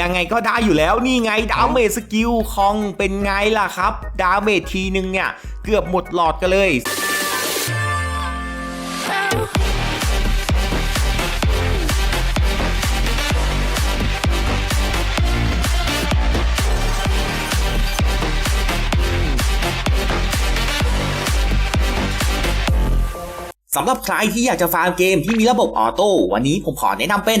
ยังไงก็ได้อยู่แล้วนี่ไงดาเมจสกิลคองเป็นไงล่ะครับดาเมจทีนึงเนี่ย เกือบหมดหลอดกันเลยสำหรับใครที่อยากจะฟาร์มเกมที่มีระบบออโต้วันนี้ผมขอแนะนำเป็น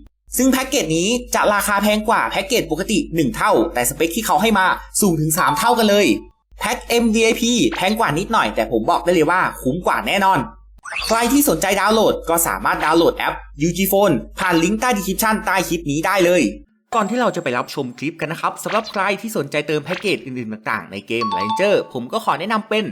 ซึ่งแพ็กเกจนี้จะราคาแพงกว่าแพ็กเกจปกติ 1 เท่า แต่สเปคที่เขาให้มาสูงถึง 3 เท่ากันเลยแพ็ก MVIP แพงกว่านิดหน่อย แต่ผมบอกได้เลยว่าคุ้มกว่าแน่นอน ใครที่สนใจดาวน์โหลดก็สามารถดาวน์โหลดแอป UG Phone ผ่านลิงก์ใต้ดีคริปชันใต้คลิปนี้ได้เลย ก่อนที่เราจะไปรับชมคลิปกันนะครับสำหรับใครที่สนใจเติมแพ็กเกจอื่นๆต่างๆในเกม Ranger ผมก็ขอแนะนำเป็น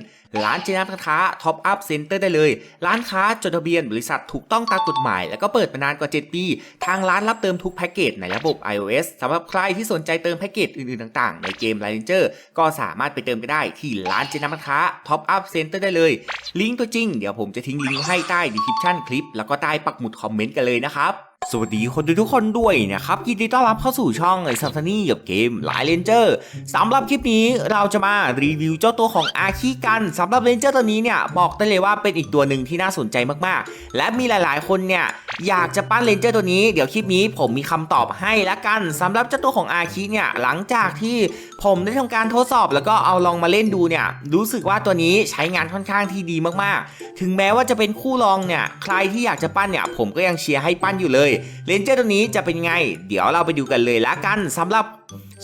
ร้านเจนัทค้าท็อปอัพเซ็นเตอร์ได้เลย ร้านค้าจดทะเบียนบริษัทถูกต้องตามกฎหมาย แล้วก็เปิดมานานกว่า 7 ปี ทางร้านรับเติมทุกแพ็กเกจในระบบ iOS สำหรับใครที่สนใจเติมแพ็กเกจอื่นๆต่างๆ ในเกม Ranger ก็สามารถไปเติมกันได้ที่ร้านเจนัทค้าท็อปอัพเซ็นเตอร์ได้เลย ลิงก์ตัวจริงเดี๋ยวผมจะทิ้งลิงก์ให้ใต้ดีคริปชั่นคลิปแล้วก็ใต้ปักหมุดคอมเมนต์กันเลยนะครับ สวัสดีคนดูทุกคนด้วยนะครับยินดีต้อนรับเข้าสู่ช่องไอซัมซันนี่กับเกมหลายเลนเจอร์สำหรับคลิปนี้เราจะมารีวิวเจ้าตัวของอาคีกันสำหรับเลนเจอร์ตัวนี้เนี่ยบอกได้เลยว่าเป็นอีกตัวหนึ่งที่น่าสนใจมากๆ และมีหลายๆ คนเนี่ยอยากจะปั้นเลนเจอร์ตัวนี้เดี๋ยวคลิปนี้ผมมีคำตอบให้ละกันสำหรับเจ้าตัวของอาคีเนี่ยหลังจากที่ผมได้ทำการทดสอบแล้วก็เอาลองมาเล่นดูเนี่ยรู้สึกว่าตัวนี้ใช้งานค่อนข้างที่ดีมากๆ ถึงแม้ว่าจะเป็นคู่รองเนี่ยใครที่อยากจะปั้นเนี่ยผมก็ยังเชียร์ให้ปั้นอยู่เลยเลนเจอร์ตัวนี้จะเป็นไง เดี๋ยวเราไปดูกันเลยละกันสำหรับ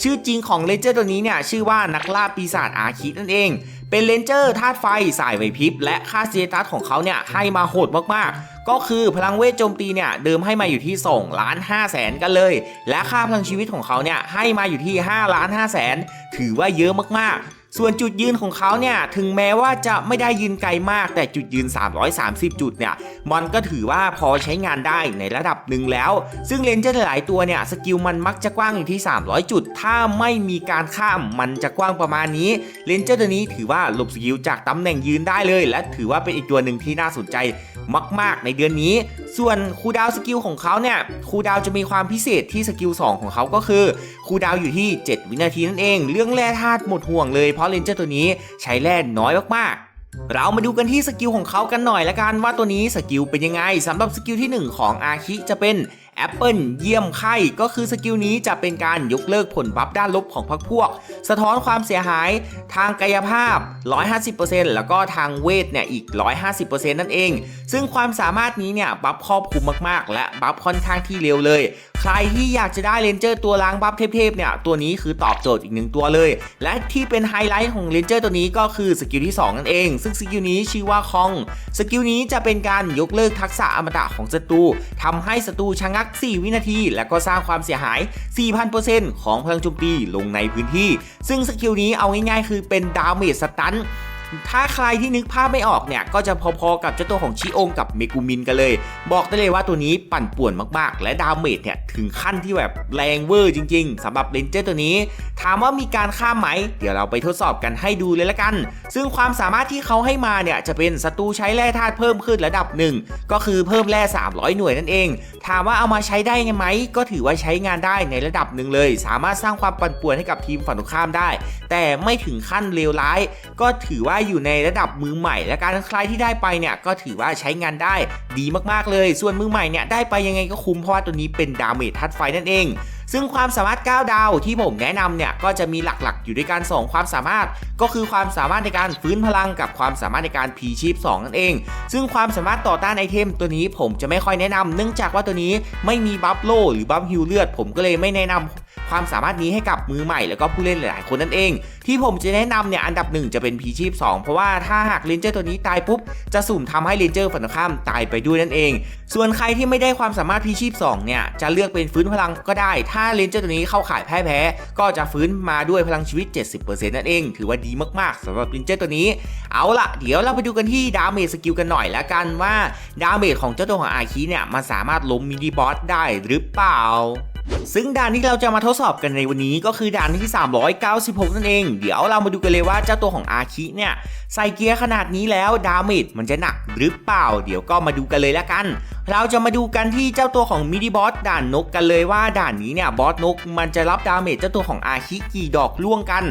ชื่อจริงของเลนเจอร์ตัวนี้เนี่ยชื่อว่านักล่าปีศาจอาคิดนั่นเอง เป็นเลนเจอร์ธาตุไฟสายไหวพริบ และค่าเซตัสของเขาเนี่ยให้มาโหดมากๆ ก็คือพลังเวทโจมตีเนี่ยเดิมให้มาอยู่ที่2ล้าน5แสนกันเลย และค่าพลังชีวิตของเขาเนี่ยให้มาอยู่ที่5ล้าน5แสน ถือว่าเยอะมากๆ ส่วนจุดยืนของเขาเนี่ย ถึงแม้ว่าจะไม่ได้ยืนไกลมาก แต่จุดยืน 330 จุดเนี่ย มันก็ถือว่าพอใช้งานได้ในระดับหนึ่งแล้ว ซึ่งเลนเจอร์หลายตัวเนี่ย สกิลมันมักจะกว้างอยู่ที่ 300 จุด ถ้าไม่มีการข้ามมันจะกว้างประมาณนี้ เลนเจอร์ตัวนี้ถือว่าหลบสกิลจากตำแหน่งยืนได้เลย และถือว่าเป็นอีกตัวหนึ่งที่น่าสนใจมาก ๆ ในเดือนนี้ ส่วนคูดาวสกิลของเขาเนี่ยคูดาวจะมีความพิเศษที่สกิล2ของเขาก็คือคูดาวอยู่ที่ 7 วินาทีนั่นเอง เรื่องแร่ธาตุหมดห่วงเลยเพราะเลนเจอร์ตัวนี้ใช้แร่น้อยมากๆเรามาดูกันที่สกิลของเขากันหน่อยละกันว่าตัวนี้สกิลเป็นยังไงสำหรับสกิลที่ 1 ของอาคิจะเป็น แอปเปิลเยี่ยมไข่ก็คือสกิลนี้จะเป็นการยกเลิกผลบัฟด้านลบของพรรคพวก สะท้อนความเสียหายทางกายภาพ 150%แล้วก็ทางเวทเนี่ยอีก 150%นั่นเอง ซึ่งความสามารถนี้เนี่ยบัฟครอบคลุมมากๆ และบัฟค่อนข้างที่เร็วเลย ใครที่อยากจะได้เลนเจอร์ตัวล้างบัฟเทพๆเนี่ยตัวนี้คือตอบโจทย์อีกหนึ่งตัวเลย และที่เป็นไฮไลท์ของเลนเจอร์ตัวนี้ก็คือสกิลที่ 2 นั่นเอง ซึ่งสกิลนี้ชื่อว่าคองสกิลนี้จะเป็นการยกเลิกทักษะอมตะของศัตรูทำให้ศัตรูชะงัก 4 วินาที และก็สร้างความเสียหาย 4,000%ของพลังโจมตีลงในพื้นที่ ซึ่งสกิลนี้เอาง่ายๆ คือเป็นดาเมจสตัน ถ้าใครที่นึกภาพไม่ออกเนี่ย ก็จะพอๆกับเจ้าตัวของชิองกับเมกุมินกันเลย บอกได้เลยว่าตัวนี้ปั่นป่วนมากๆ และดาเมจเนี่ยถึงขั้นที่แบบแรงเวอร์จริง ๆสำหรับเลนเจอร์ตัวนี้ ถามว่ามีการข้าไหม เดี๋ยวเราไปทดสอบกันให้ดูเลยละกัน ซึ่งความสามารถที่เขาให้มาเนี่ยจะเป็นศัตรูใช้แร่ธาตุเพิ่มขึ้นระดับหนึ่งก็คือเพิ่มแร่300 หน่วยนั่นเอง ถามว่าเอามาใช้ได้ไหมก็ถือว่าใช้งานได้ในระดับหนึ่งเลย สามารถสร้างความปั่นป่วนให้กับทีมฝั่งตรงข้ามได้ แต่ไม่ถึงขั้นเลวร้าย ก็ถือว่าอยู่ในระดับมือใหม่ และการใครที่ได้ไปเนี่ยก็ถือว่าใช้งานได้ดีมากๆเลย ส่วนมือใหม่เนี่ยได้ไปยังไงก็คุ้มเพราะว่าตัวนี้เป็นดาเมจทัดไฟนั่นเอง ซึ่งความสามารถ 9 ดาวที่ผมแนะนำเนี่ยก็จะมีหลักๆ อยู่ด้วยกัน 2 ความสามารถ ก็คือความสามารถในการฟื้นพลังกับความสามารถในการพีชีพ 2 นั่นเอง ซึ่งความสามารถต่อต้านไอเทมตัวนี้ผมจะไม่ค่อยแนะนำเนื่องจากว่าตัวนี้ไม่มีบัฟโลหรือบัฟฮิลเลือด ผมก็เลยไม่แนะนำความสามารถนี้ให้กับมือใหม่แล้วก็ผู้เล่นหลายๆคนนั่นเอง ที่ผมจะแนะนำเนี่ยอันดับหนึ่งจะเป็นพีชีพ 2 เพราะว่าถ้าหากเลนเจอร์ตัวนี้ตายปุ๊บ จะสุ่มทำให้เลนเจอร์ฝั่งข้ามตายไปด้วยนั่นเอง ส่วนใครที่ไม่ได้ความสามารถพีชีพ 2 เนี่ยจะเลือกเป็นฟื้นพลังก็ได้ถถ้าเลนเจอร์ตัวนี้เข้าข่ายแพ้แพ้ ก็จะฟื้นมาด้วยพลังชีวิต 70%นั่นเอง ถือว่าดีมากๆสำหรับเลนเจอร์ตัวนี้ เอาล่ะ เดี๋ยวเราไปดูกันที่ดาเมจสกิลกันหน่อยละกันว่าดาเมจของเจ้าตัวของอาคีเนี่ยมันสามารถล้มมินิบอสได้หรือเปล่าซึ่งด่านที่เราจะมาทดสอบกันในวันนี้ก็คือด่านที่ 396 นั่นเอง เดี๋ยวเรามาดูกันเลยว่าเจ้าตัวของอาคิเนี่ย ใส่เกียร์ขนาดนี้แล้วดาเมจมันจะหนักหรือเปล่า เดี๋ยวก็มาดูกันเลยละกัน เราจะมาดูกันที่เจ้าตัวของมินิบอสด่านนกกันเลยว่าด่านนี้เนี่ยบอสนกมันจะรับดาเมจเจ้าตัวของอาคิกี่ดอกล่วงกัน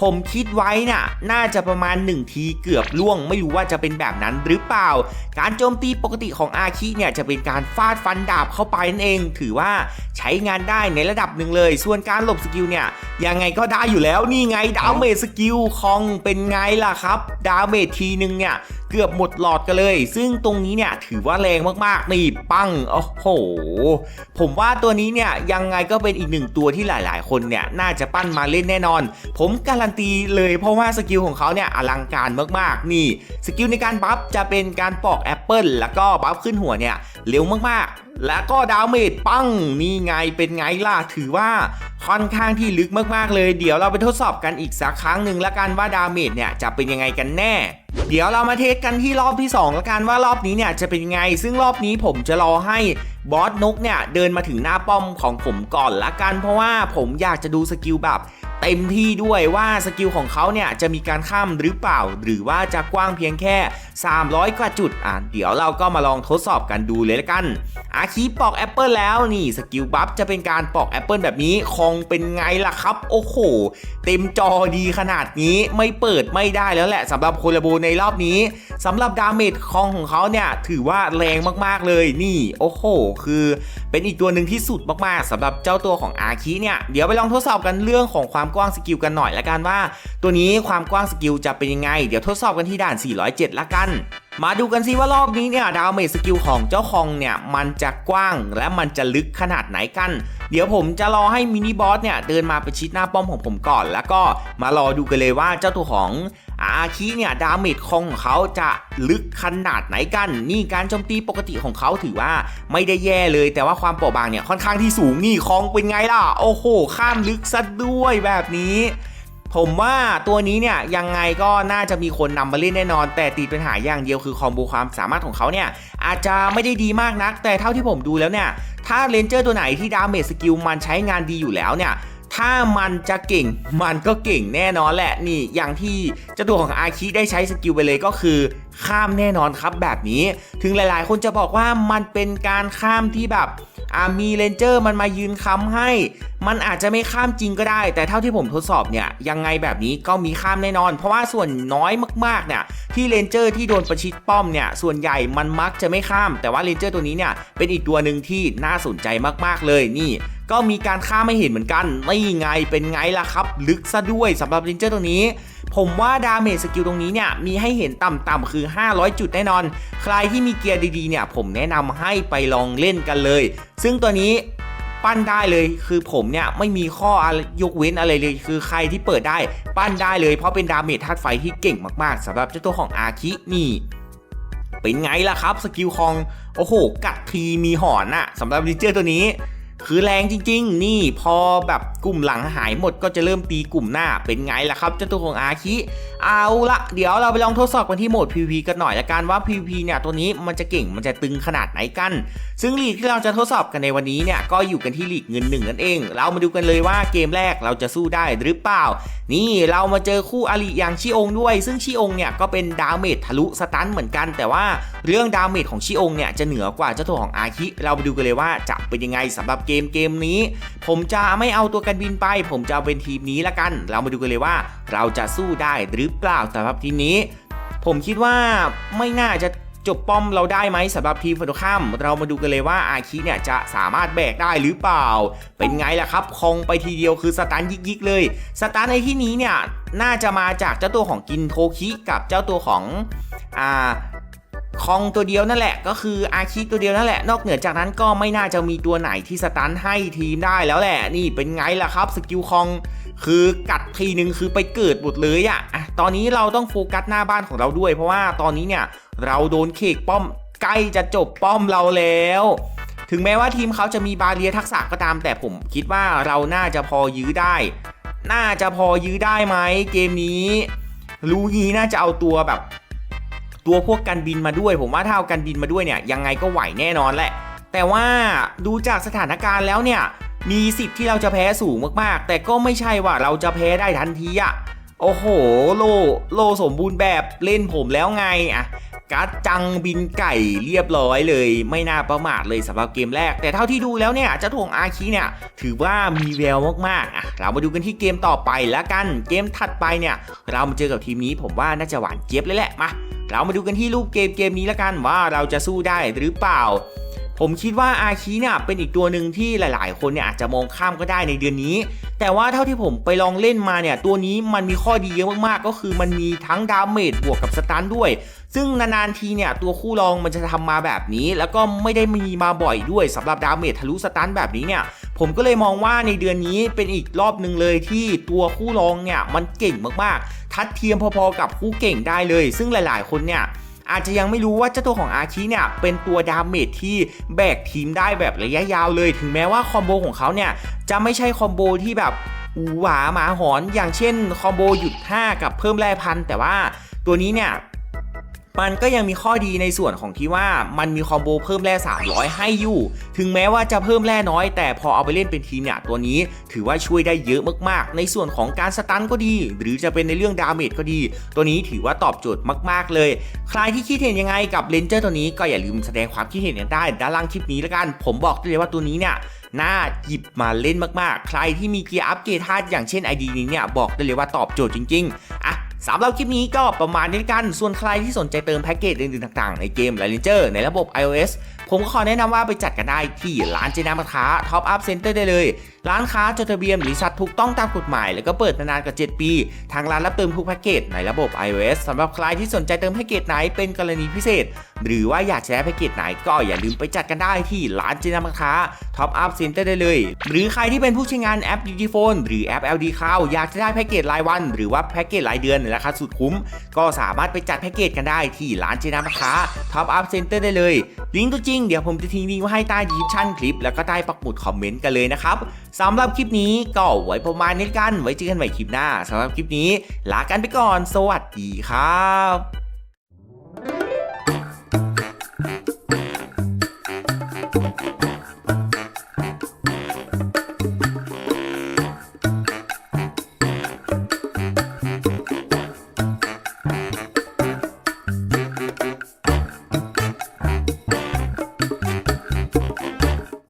ผมคิดไว้น่ะน่าจะประมาณ 1 ทีเกือบล่วง ไม่รู้ว่าจะเป็นแบบนั้นหรือเปล่า การโจมตีปกติของอาคิเนี่ยจะเป็นการฟาดฟันดาบเข้าไปนั่นเอง ถือว่าใช้งานได้ในระดับหนึ่งเลย ส่วนการหลบสกิลเนี่ยยังไงก็ได้อยู่แล้วนี่ไงดาเมจสกิลคองเป็นไงล่ะครับ ดาเมจทีนึงเนี่ย เกือบหมดหลอดกันเลย ซึ่งตรงนี้เนี่ยถือว่าแรงมากๆนี่ปังโอ้โห ผมว่าตัวนี้เนี่ยยังไงก็เป็นอีกหนึ่งตัวที่หลาย ๆ คนเนี่ยน่าจะปั้นมาเล่นแน่นอน ผมการันตีเลยเพราะว่าสกิลของเขาเนี่ยอลังการมากๆนี่สกิลในการบัฟจะเป็นการปอกแอปเปิลแล้วก็บัฟขึ้นหัวเนี่ยเร็วมากๆ แล้วก็ดาเมจปังนี่ไงเป็นไงล่ะถือว่าค่อนข้างที่ลึกมากๆเลย เดี๋ยวเราไปทดสอบกันอีกสักครั้งหนึ่งละกันว่าดาเมจเนี่ยจะเป็นยังไงกันแน่ เดี๋ยวเรามาเทสกันที่รอบที่2ละกันว่ารอบนี้เนี่ยจะเป็นยังไง ซึ่งรอบนี้ผมจะรอให้ บอสนกเนี่ยเดินมาถึงหน้าป้อมของผมก่อนละกัน เพราะว่าผมอยากจะดูสกิลแบบเต็มที่ด้วยว่าสกิลของเขาเนี่ยจะมีการข้ามหรือเปล่า หรือว่าจะกว้างเพียงแค่ 300 กว่าจุดอะเดี๋ยวเราก็มาลองทดสอบกันดูเลยละกัน อาคีปอกแอปเปิลแล้วนี่สกิลบัฟจะเป็นการปอกแอปเปิลแบบนี้คงเป็นไงล่ะครับ โอ้โห เต็มจอดีขนาดนี้ไม่เปิดไม่ได้แล้วแหละสำหรับโคลาโบในรอบนี้สำหรับดาเมจคองของเขาเนี่ยถือว่าแรงมากๆเลยนี่ โอ้โหคือ เป็นอีกตัวหนึ่งที่สุดมากๆสำหรับเจ้าตัวของอาคีเนี่ย เดี๋ยวไปลองทดสอบกันเรื่องของความกว้างสกิลกันหน่อยละกันว่า ตัวนี้ความกว้างสกิลจะเป็นยังไง เดี๋ยวทดสอบกันที่ด่าน 407ละกัน มาดูกันซิว่ารอบนี้เนี่ยดาวเมจสกิลของเจ้าคองเนี่ยมันจะกว้างและมันจะลึกขนาดไหนกัน เดี๋ยวผมจะรอให้มินิบอสเนี่ยเดินมาประชิดหน้าป้อมของผมก่อน แล้วก็มารอดูกันเลยว่าเจ้าตัวของอาคีเนี่ยดาเมจคองของเขาจะลึกขนาดไหนกัน นี่การโจมตีปกติของเขาถือว่าไม่ได้แย่เลย แต่ว่าความเปราะบางเนี่ยค่อนข้างที่สูงนี่คองเป็นไงล่ะ โอ้โหข้ามลึกซะด้วยแบบนี้ ผมว่าตัวนี้เนี่ยยังไงก็น่าจะมีคนนำมาเล่นแน่นอน แต่ติดปัญหาอย่างเดียวคือคอมโบความสามารถของเขาเนี่ยอาจจะไม่ได้ดีมากนัก แต่เท่าที่ผมดูแล้วเนี่ยถ้าเลนเจอร์ตัวไหนที่ดาเมจสกิลมันใช้งานดีอยู่แล้วเนี่ย ถ้ามันจะเก่ง มันก็เก่งแน่นอนแหละนี่อย่างที่เจ้าตัวของอาคิได้ใช้สกิลไปเลยก็คือข้ามแน่นอนครับแบบนี้ ถึงหลายๆ คนจะบอกว่ามันเป็นการข้ามที่แบบอามีเลนเจอร์มันมายืนค้ำให้ มันอาจจะไม่ข้ามจริงก็ได้ แต่เท่าที่ผมทดสอบเนี่ย ยังไงแบบนี้ก็มีข้ามแน่นอน เพราะว่าส่วนน้อยมากๆเนี่ยที่เลนเจอร์ที่โดนประชิดป้อมเนี่ยส่วนใหญ่มันมักจะไม่ข้าม แต่ว่าเลนเจอร์ตัวนี้เนี่ยเป็นอีกตัวหนึ่งที่น่าสนใจมากๆเลยนี่ ก็มีการข้าไม่เห็นเหมือนกันนี่ไงเป็นไงล่ะครับ ลึกซะด้วยสำหรับเลนเจอร์ตัวนี้ ผมว่าดาเมจสกิลตรงนี้เนี่ยมีให้เห็นต่ำๆคือ 500 จุดแน่นอน ใครที่มีเกียร์ดีๆเนี่ยผมแนะนำให้ไปลองเล่นกันเลย ซึ่งตัวนี้ปั้นได้เลยคือผมเนี่ยไม่มีข้ออะไรยกเว้นอะไรเลย คือใครที่เปิดได้ปั้นได้เลย เพราะเป็นดาเมจธาตุไฟที่เก่งมากๆสำหรับเจ้าตัวของอาคินี่เป็นไงล่ะครับสกิลของ โอ้โห กัดทีมีหอนอะสำหรับลิเจอร์ตัวนี้ คือแรงจริง ๆ นี่พอแบบกลุ่มหลังหายหมดก็จะเริ่มตีกลุ่มหน้าเป็นไงล่ะครับเจ้าตัวของอาคิเอาละเดี๋ยวเราไปลองทดสอบกันที่โหมด PVP กันหน่อยละกันว่า PVP เนี่ยตัวนี้มันจะเก่งมันจะตึงขนาดไหนกัน ซึ่งลีกที่เราจะทดสอบกันในวันนี้เนี่ยก็อยู่กันที่ลีกเงินหนึ่งนั่นเอง เรามาดูกันเลยว่าเกมแรกเราจะสู้ได้หรือเปล่า นี่เรามาเจอคู่อาริอย่างชิองด้วย ซึ่งชิองเนี่ยก็เป็นดาเมจทะลุสตันเหมือนกัน แต่ว่าเรื่องดาเมจของชิองเนี่ยจะเหนือกว่าเจ้าตัวของอาคิเราไปดูกันเลยว่าจะเป็นยังไงสำหรับเกมเกมนี้ ผมจะไม่เอาตัวกันบินไป ผมจะเอาเป็นทีมนี้ละกัน เรามาดูกันเลยว่าเราจะสู้ได้หรือเปล่าสำหรับทีมนี้ ผมคิดว่าไม่น่าจะจบป้อมเราได้ไหมสำหรับทีมฝั่งตรงข้ามเรามาดูกันเลยว่าอาคิเนี่ยจะสามารถแบกได้หรือเปล่า เป็นไงล่ะครับคงไปทีเดียวคือสตาร์ยิกๆเลยสตาร์ในที่นี้เนี่ยน่าจะมาจากเจ้าตัวของกินโทคิกับเจ้าตัวของอ่า คองตัวเดียวนั่นแหละ ก็คืออาคิตัวเดียวนั่นแหละ นอกเหนือจากนั้นก็ไม่น่าจะมีตัวไหนที่สตันให้ทีมได้แล้วแหละ นี่เป็นไงล่ะครับสกิลคองคือกัดทีนึงคือไปเกิดหมดเลยอะอะตอนนี้เราต้องโฟกัสหน้าบ้านของเราด้วย เพราะว่าตอนนี้เนี่ยเราโดนเคกป้อมใกล้จะจบป้อมเราแล้ว ถึงแม้ว่าทีมเขาจะมีบาเรียทักษะก็ตาม แต่ผมคิดว่าเราน่าจะพอยื้อได้ น่าจะพอยื้อได้ไหมเกมนี้ รู้งี้น่าจะเอาตัวแบบ ตัวพวกกันบินมาด้วย ผมว่าถ้าเอากันบินมาด้วยเนี่ยยังไงก็ไหวแน่นอนแหละ แต่ว่าดูจากสถานการณ์แล้วเนี่ยมีสิทธิ์ที่เราจะแพ้สูงมากๆ แต่ก็ไม่ใช่ว่าเราจะแพ้ได้ทันทีอะโอ้โหโลโลสมบูรณ์แบบเล่นผมแล้วไงอะกัดจังบินไก่เรียบร้อยเลย ไม่น่าประมาทเลยสำหรับเกมแรก แต่เท่าที่ดูแล้วเนี่ยเจ้าถ่วงอาคีเนี่ย ถือว่ามีแววมากๆอะเรามาดูกันที่เกมต่อไปแล้วกันเกมถัดไปเนี่ย เรามาเจอกับทีมนี้ผมว่าน่าจะหวานเจี๊ยบเลยแหละมา เรามาดูกันที่รูปเกมเกมนี้ละกันว่าเราจะสู้ได้หรือเปล่า ผมคิดว่าอาคีเนี่ยเป็นอีกตัวหนึ่งที่หลาย ๆ คนเนี่ยอาจจะมองข้ามก็ได้ในเดือนนี้ แต่ว่าเท่าที่ผมไปลองเล่นมาเนี่ยตัวนี้มันมีข้อดีเยอะมากๆ ก็คือมันมีทั้งดาเมจบวกกับสตันด้วย ซึ่งนานๆทีเนี่ยตัวคู่รองมันจะทำมาแบบนี้ แล้วก็ไม่ได้มีมาบ่อยด้วยสำหรับดาเมจทะลุสตันแบบนี้เนี่ยผมก็เลยมองว่าในเดือนนี้เป็นอีกรอบหนึ่งเลยที่ตัวคู่รองเนี่ยมันเก่งมากๆ ทัดเทียมพอๆกับคู่เก่งได้เลย ซึ่งหลายๆ คนเนี่ยอาจจะยังไม่รู้ว่าเจ้าตัวของอาคิเนี่ยเป็นตัวดาเมจที่แบกทีมได้แบบระยะยาวเลย ถึงแม้ว่าคอมโบของเขาเนี่ยจะไม่ใช่คอมโบที่แบบอูหวาหมาหอนอย่างเช่นคอมโบหยุด 5 กับเพิ่มแร่พันแต่ว่าตัวนี้เนี่ย มันก็ยังมีข้อดีในส่วนของที่ว่ามันมีคอมโบเพิ่มแร่ 300 ให้อยู่ ถึงแม้ว่าจะเพิ่มแร่น้อย แต่พอเอาไปเล่นเป็นทีมเนี่ยตัวนี้ ถือว่าช่วยได้เยอะมากๆ ในส่วนของการสตันก็ดี หรือจะเป็นในเรื่องดาเมจก็ดี ตัวนี้ถือว่าตอบโจทย์มาก ๆ เลย ใครที่คิดเห็นยังไงกับเลนเจอร์ตัวนี้ก็อย่าลืมแสดงความคิดเห็นกันได้ด้านล่างคลิปนี้แล้วกัน ผมบอกได้เลยว่าตัวนี้เนี่ยน่าหยิบมาเล่นมากๆ ใครที่มีเกียร์อัปเกรดธาตุอย่างเช่น ID นี้เนี่ยบอกได้เลยว่าตอบโจทย์จริงๆ อะ สำหรับคลิปนี้ก็ประมาณนี้กัน ส่วนใครที่สนใจเติมแพ็กเกจอื่นๆต่างๆ ในเกม l ล n เจอร์ในระบบ iOS ผมก็ขอแนะนำว่าไปจัดกันได้ที่ร้านเจนามาค้า Top Up Center ได้เลย ร้านค้าจดทะเบียนบริษัทถูกต้องตามกฎหมาย แล้วก็เปิดมานานกว่า 7 ปี ทางร้านรับเติมทุกแพ็กเกจในระบบ iOS สำหรับใครที่สนใจเติมแพ็กเกจไหนเป็นกรณีพิเศษ หรือว่าอยากจะได้แพ็กเกจไหนก็อย่าลืมไปจัดกันได้ที่ร้านเจนามาค้า Top Up Center ได้เลย หรือใครที่เป็นผู้ใช้งานแอป Digiphone หรือแอป LD Cloud อยากจะได้แพ็กเกจรายวัน หรือว่าแพ็กเกจรายเดือนในราคาสุดคุ้ม ก็สามารถไปจัดแพ็กเกจกันได้ที่ร้านเจนามาค้า Top Up Center ได้เลยลิงก์ตัวจริงเดี๋ยวผมจะทิ้งลิงก์ไว้ให้ใต้ดีชั่นคลิป แล้วก็ใต้ปักหมุดคอมเมนต์กันเลยนะครับสำหรับคลิปนี้ก็ไว้ประมาณนี้กัน ไว้เจอกันใหม่คลิปหน้าสำหรับคลิปนี้ลากันไปก่อน สวัสดีครับ